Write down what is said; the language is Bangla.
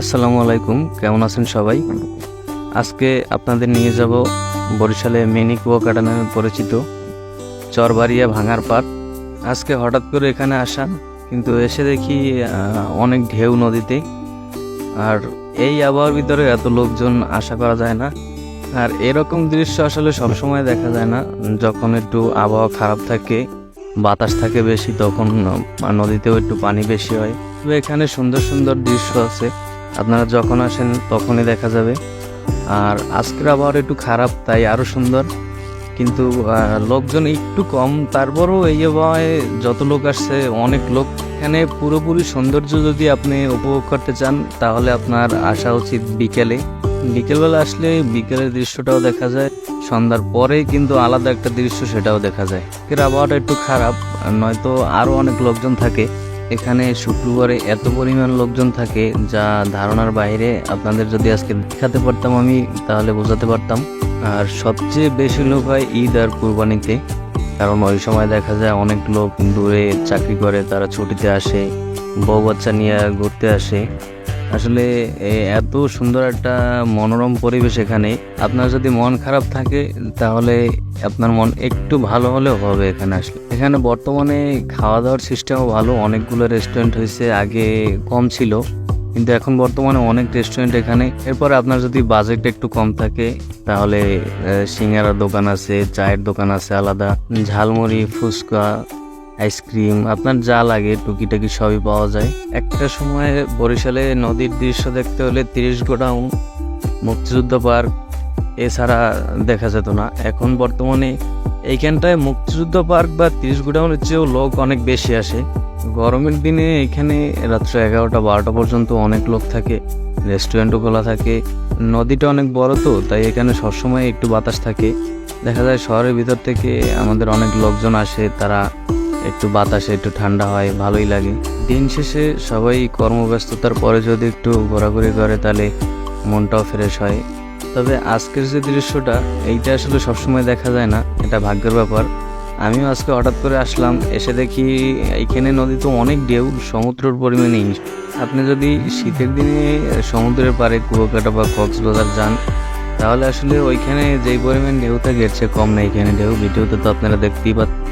আসসালামু আলাইকুম, কেমন আছেন সবাই? আজকে আপনাদের নিয়ে যাব বরিশালে মিনি কুয়াকাটা নামে পরিচিত চরবাড়িয়া ভাঙার পাট আজকে হঠাৎ করে এখানে আসা, কিন্তু এসে দেখি অনেক ঢেউ নদীতে। আর এই আবহাওয়ার ভিতরে এত লোকজন আশা করা যায় না। আর এরকম দৃশ্য আসলে সবসময় দেখা যায় না। যখন একটু আবহাওয়া খারাপ থাকে, বাতাস থাকে বেশি, তখন নদীতেও একটু পানি বেশি হয়। তবে এখানে সুন্দর সুন্দর দৃশ্য আছে। আপনারা যখন আসেন, তখনই দেখা যাবে। আর আজকের আবহাওয়া একটু খারাপ, তাই আরও সুন্দর। কিন্তু লোকজন একটু কম। তারপরও এই আবহাওয়ায় যত লোক আসছে, অনেক লোক। এখানে পুরোপুরি সৌন্দর্য যদি আপনি উপভোগ করতে চান, তাহলে আপনার আসা উচিত বিকেলে। বিকেলবেলা আসলে বিকেলের দৃশ্যটাও দেখা যায়। সন্ধ্যার পরে কিন্তু আলাদা একটা দৃশ্য, সেটাও দেখা যায়। এর আবহাওয়াটা একটু খারাপ, নয়তো আরও অনেক লোকজন থাকে। এখানে শুক্রবারে এত পরিমাণ লোকজন থাকে যা ধারণার বাইরে আপনাদের যদি আজকে দেখাতে পারতাম আমি, তাহলে বোঝাতে পারতাম। আর সবচেয়ে বেশি লোক হয় ঈদ আর কুরবানিতে, কারণ ওই সময় দেখা যায় অনেক লোক দূরে চাকরি করে, তারা ছুটিতে আসে, বউ বাচ্চা নিয়ে ঘুরতে আসে। আসলে এত সুন্দর একটা মনোরম পরিবেশ এখানে। আপনার যদি মন খারাপ থাকে, তাহলে আপনার মন একটু ভালো হলেও হবে এখানে আসলে। এখানে বর্তমানে খাওয়া দাওয়ার সিস্টেমও ভালো, অনেকগুলো রেস্টুরেন্ট হয়েছে, আগে কম ছিল। কিন্তু এখন বর্তমানে অনেক রেস্টুরেন্ট এখানে। এরপরে আপনার যদি বাজেট একটু কম থাকে, তাহলে সিঙ্গারার দোকান আছে, চায়ের দোকান আছে আলাদা। ঝালমুড়ি, ফুচকা আইসক্রিম আপনার যা লাগে, টুকিটাকি সবই পাওয়া যায়। একটা সময় বরিশালে নদীর দৃশ্য দেখতে হলে তিরিশ গোডাউন, মুক্তিযুদ্ধ পার্ক, এছাড়া দেখা যেত না। এখন বর্তমানে এইখানটায় মুক্তিযুদ্ধ পার্ক বা তিরিশ গোডাউনের চেয়েও লোক অনেক বেশি আসে। গরমের দিনে এখানে রাত্র এগারোটা, বারোটা পর্যন্ত অনেক লোক থাকে, রেস্টুরেন্টও খোলা থাকে। নদীটা অনেক বড় তো, তাই এখানে সবসময় একটু বাতাস থাকে। দেখা যায় শহরের ভিতর থেকে আমাদের অনেক লোকজন আসে, তারা একটু বাতাসে, একটু ঠান্ডা হয়, ভালোই লাগে। দিন শেষে সবাই কর্মব্যস্ততার পরে যদি একটু ঘোরাঘুরি করে, তাহলে মনটাও ফ্রেশ হয়। তবে আজকের যে দৃশ্যটা, এইটা আসলে সবসময় দেখা যায় না, এটা ভাগ্যের ব্যাপার। আমিও আজকে হঠাৎ করে আসলাম, এসে দেখি এইখানে নদীতে অনেক ঢেউ, সমুদ্রের পরিমাণেই আপনি যদি শীতের দিনে সমুদ্রের পাড়ে কুয়াকাটা বা কক্সবাজার যান, তাহলে আসলে ওইখানে যেই পরিমাণ ঢেউ থাকে এর চেয়ে কম নেই এখানে ঢেউ। ভিডিওতে তো আপনারা দেখতেই পাচ্ছেন।